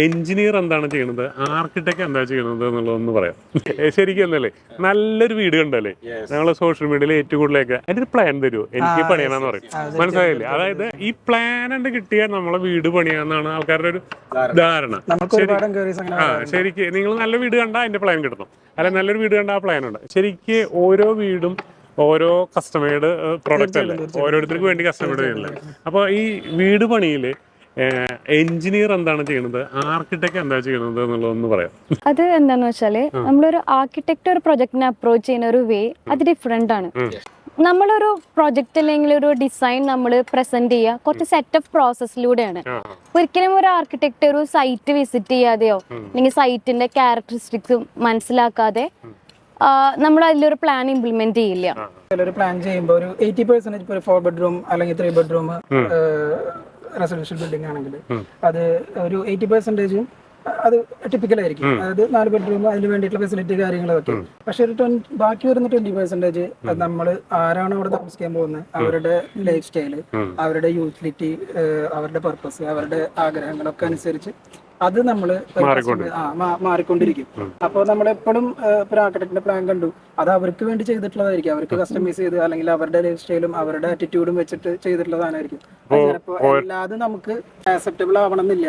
Engineer എന്താണ് ചെയ്യുന്നത് architect എന്താ ചെയ്യുന്നത് എന്നുള്ളതൊന്ന് പറയാം. ശരിക്കും എന്നല്ലേ നല്ലൊരു വീട് കണ്ടല്ലേ? ഞങ്ങൾ സോഷ്യൽ മീഡിയയിൽ ഏറ്റവും കൂടുതലൊക്കെ അതിന്റെ ഒരു പ്ലാൻ തരുമോ എനിക്ക് പണിയണമെന്ന് പറയും. മനസ്സിലായില്ലേ? അതായത് ഈ പ്ലാൻ ഉണ്ട് കിട്ടിയാൽ നമ്മളെ വീട് പണിയാന്നാണ് ആൾക്കാരുടെ ഒരു ധാരണ. ആ ശരിക്ക് നിങ്ങൾ നല്ല വീട് കണ്ടാൽ അതിന്റെ പ്ലാൻ കിട്ടണം. അല്ല നല്ലൊരു വീട് കണ്ടാൽ ആ പ്ലാൻ ഉണ്ട്. ശരിക്ക് ഓരോ വീടും ഓരോ കസ്റ്റമേഡ് പ്രോഡക്റ്റ് അല്ലേ? ഓരോരുത്തർക്ക് വേണ്ടി കസ്റ്റമേഡ് ചെയ്യല്ലേ അപ്പോൾ ഈ വീട് പണിയിൽ എഞ്ചിനീയർ എന്താണ് ചെയ്യുന്നത്? ആർക്കിടെക്ട് എന്താ ചെയ്യുന്നത് എന്നുള്ളതൊന്ന് പറയാം. അത് എന്താന്ന് വെച്ചാൽ നമ്മളൊരു ആർക്കിടെക്ട് ഒരു പ്രൊജക്ടിനെ അപ്രോച്ച് ചെയ്യുന്ന ഒരു വേ അത് ഡിഫറെന്റ് ആണ്. നമ്മളൊരു പ്രൊജക്ട് അല്ലെങ്കിൽ ഒരു ഡിസൈൻ നമ്മൾ പ്രസന്റ് ചെയ്യുക കുറച്ച് സെറ്റ് ഓഫ് പ്രോസസ്സിലൂടെയാണ് ഒരിക്കലും ഒരു ആർക്കിടെക്ട് ഒരു സൈറ്റ് വിസിറ്റ് ചെയ്യാതെയോ അല്ലെങ്കിൽ സൈറ്റിന്റെ ക്യാരക്ടറിസ്റ്റിക്സും മനസ്സിലാക്കാതെ നമ്മൾ അതിലൊരു പ്ലാൻ ഇംപ്ലിമെന്റ് ചെയ്യില്ല. ഒരു പ്ലാൻ ചെയ്യുമ്പോൾ ഒരു എയ്റ്റി പെർസെന്റേജ് ഫോർ ബെഡ്റൂം അല്ലെങ്കിൽ ത്രീ ബെഡ്റൂം റെസിഡൻഷ്യൽ ബിൽഡിംഗ് ആണെങ്കിൽ അത് ഒരു എയ്റ്റി പെർസെന്റേജും അത് ടിപ്പിക്കൽ ആയിരിക്കും. അതായത് നാല് ബെഡ്റൂം അതിന് വേണ്ടിയിട്ടുള്ള ഫെസിലിറ്റി കാര്യങ്ങളൊക്കെ പക്ഷെ ഒരു ട്വന്റി ബാക്കി വരുന്ന ട്വന്റി പെർസെന്റേജ് നമ്മൾ ആരാണ് അവിടെ താമസിക്കാൻ പോകുന്നത് അവരുടെ ലൈഫ് സ്റ്റൈൽ അവരുടെ യൂട്ടിലിറ്റി അവരുടെ പർപ്പസ് അവരുടെ ആഗ്രഹങ്ങളൊക്കെ അനുസരിച്ച് അത് നമ്മൾ മാറിക്കൊണ്ടിരിക്കും. അപ്പോൾ നമ്മൾ എപ്പോഴും ഒരു ആർക്കിടെക്ടിന്റെ പ്ലാൻ കണ്ടു. അത് അവർക്ക് വേണ്ടി ചെയ്തിട്ടുള്ളതായിരിക്കും. അവർക്ക് കസ്റ്റമൈസ് ചെയ്ത് അല്ലെങ്കിൽ അവരുടെ ലൈഫ് സ്റ്റൈലും അവരുടെ ആറ്റിറ്റ്യൂഡും വെച്ചിട്ട് ചെയ്തിട്ടുള്ളതായിരിക്കും ചിലപ്പോൾ അല്ലാതെ നമുക്ക് ആക്സെപ്റ്റബിൾ ആവണം എന്നില്ല